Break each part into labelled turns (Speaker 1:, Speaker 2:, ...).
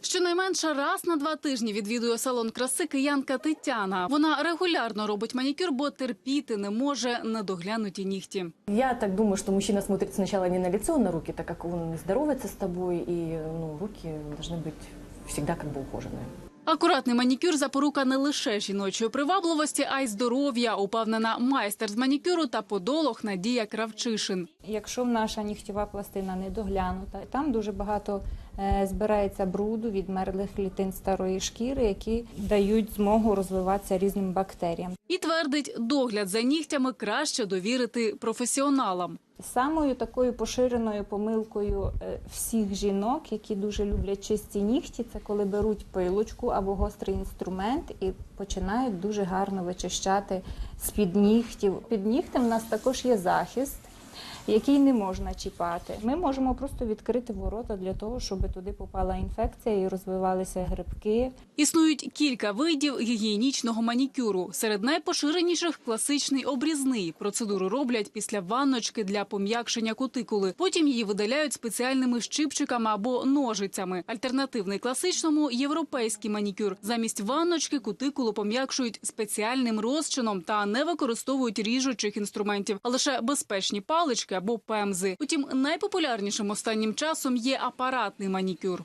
Speaker 1: Щонайменше раз на два тижні відвідує салон краси киянка Тетяна. Вона регулярно робить манікюр, бо терпіти не може недоглянуті нігті.
Speaker 2: Я так думаю, что мужчина смотрит сначала не на лицо, а на руки, так как он здоровается с тобой, и ну, руки должны быть всегда как бы ухоженные.
Speaker 1: Акуратний манікюр запорука не лише жіночої привабливості, а й здоров'я, упевнена майстер з манікюру та подолог Надія Кравчишин.
Speaker 3: Якщо наша нігтєва пластина не доглянута, там дуже багато е, збирається бруду від мерлих клітин старої шкіри, які дають змогу розвиватися різним бактеріям.
Speaker 1: І твердить, догляд за нігтями краще довірити професіоналам.
Speaker 3: Самою такою поширеною помилкою е, всіх жінок, які дуже люблять чисті нігті, це коли беруть пилочку або гострий інструмент і починають дуже гарно вичищати з-під нігтів. Під нігтем у нас також є захист. Який не можна чіпати. Ми можемо просто відкрити ворота для того, щоб туди попала інфекція і розвивалися грибки.
Speaker 1: Існують кілька видів гігієнічного манікюру. Серед найпоширеніших класичний обрізний. Процедуру роблять після ванночки для пом'якшення кутикули. Потім її видаляють спеціальними щипчиками або ножицями. Альтернативний класичному європейський манікюр. Замість ванночки кутикулу пом'якшують спеціальним розчином та не використовують ріжучих інструментів, а лише безпечні палички або пемзи. Утім, найпопулярнішим останнім часом є апаратний манікюр.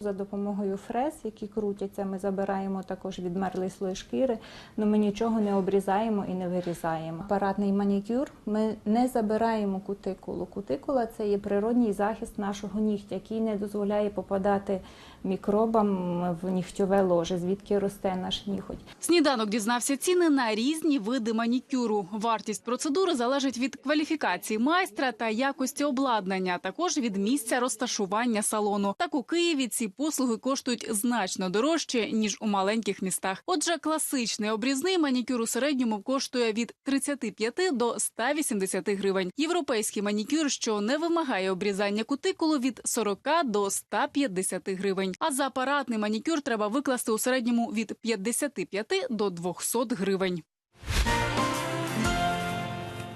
Speaker 3: За допомогою фрез, які крутяться, ми забираємо також відмерлий слой шкіри, але ми нічого не обрізаємо і не вирізаємо. Апаратний манікюр ми не забираємо кутикулу. Кутикула це є природній захист нашого нігтя, який не дозволяє попадати мікробам в нігтьове ложе, звідки росте наш ніготь.
Speaker 1: Сніданок дізнався ціни на різні види манікюру. Вартість процедури залежить від кваліфікації майстра та якості обладнання, також від місця розташування салону. Так у Києві послуги коштують значно дорожче ніж у маленьких містах. Отже, класичний обрізний манікюр у середньому коштує від 35 до 180 гривень. Європейський манікюр, що не вимагає обрізання кутикулу, від 40 до 150 гривень. А за апаратний манікюр треба викласти у середньому від 55 до 200 гривень.